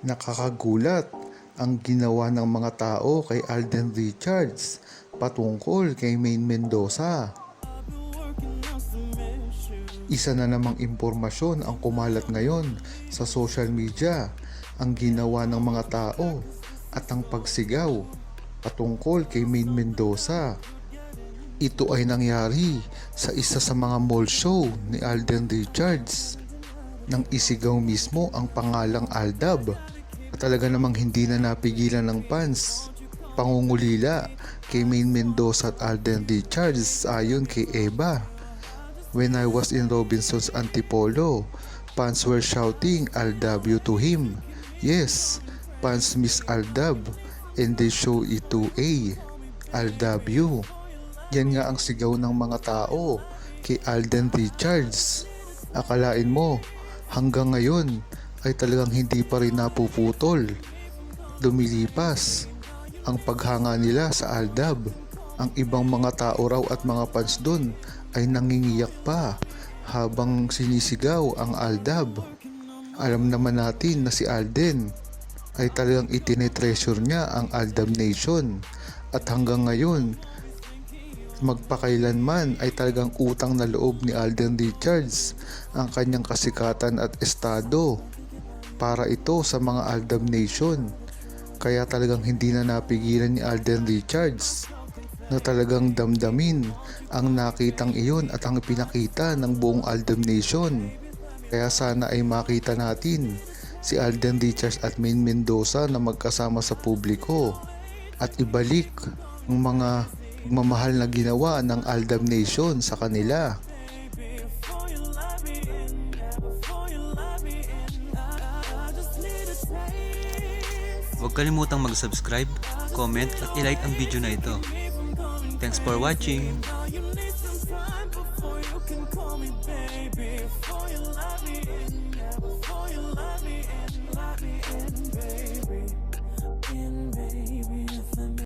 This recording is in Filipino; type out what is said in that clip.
Nakakagulat ang ginawa ng mga tao kay Alden Richards patungkol kay Maine Mendoza. Isa na namang impormasyon ang kumalat ngayon sa social media ang ginawa ng mga tao at ang pagsigaw patungkol kay Maine Mendoza. Ito ay nangyari sa isa sa mga mall show ni Alden Richards nang isigaw mismo ang pangalang Aldab. At talaga namang hindi na napigilan ng fans. Pangungulila kay Maine Mendoza at Alden Richards ayon kay Eva. When I was in Robinson's Antipolo, fans were shouting Aldab you to him. Yes, fans miss Aldab and they show it to A. Aldab you. Yan nga ang sigaw ng mga tao kay Alden Richards. Akalain mo, hanggang ngayon ay talagang hindi pa rin napuputol. Lumilipas ang paghanga nila sa Aldab. Ang ibang mga tao raw at mga fans doon ay nangingiyak pa habang sinisigaw ang Aldab. Alam naman natin na si Alden ay talagang itinetreasure niya ang Aldab Nation at hanggang ngayon magpakailanman ay talagang utang na loob ni Alden Richards ang kanyang kasikatan at estado para ito sa mga Aldab Nation. Kaya talagang hindi na napigilan ni Alden Richards na talagang damdamin ang nakitang iyon at ang pinakita ng buong Aldab Nation. Kaya sana ay makita natin si Alden Richards at Maine Mendoza na magkasama sa publiko at ibalik ang mga pagmamahal na ginawa ng Aldab Nation sa kanila. Huwag kalimutang mag-subscribe, comment at ilike ang video na ito. Thanks for watching! before you love me in, yeah, before you love me in,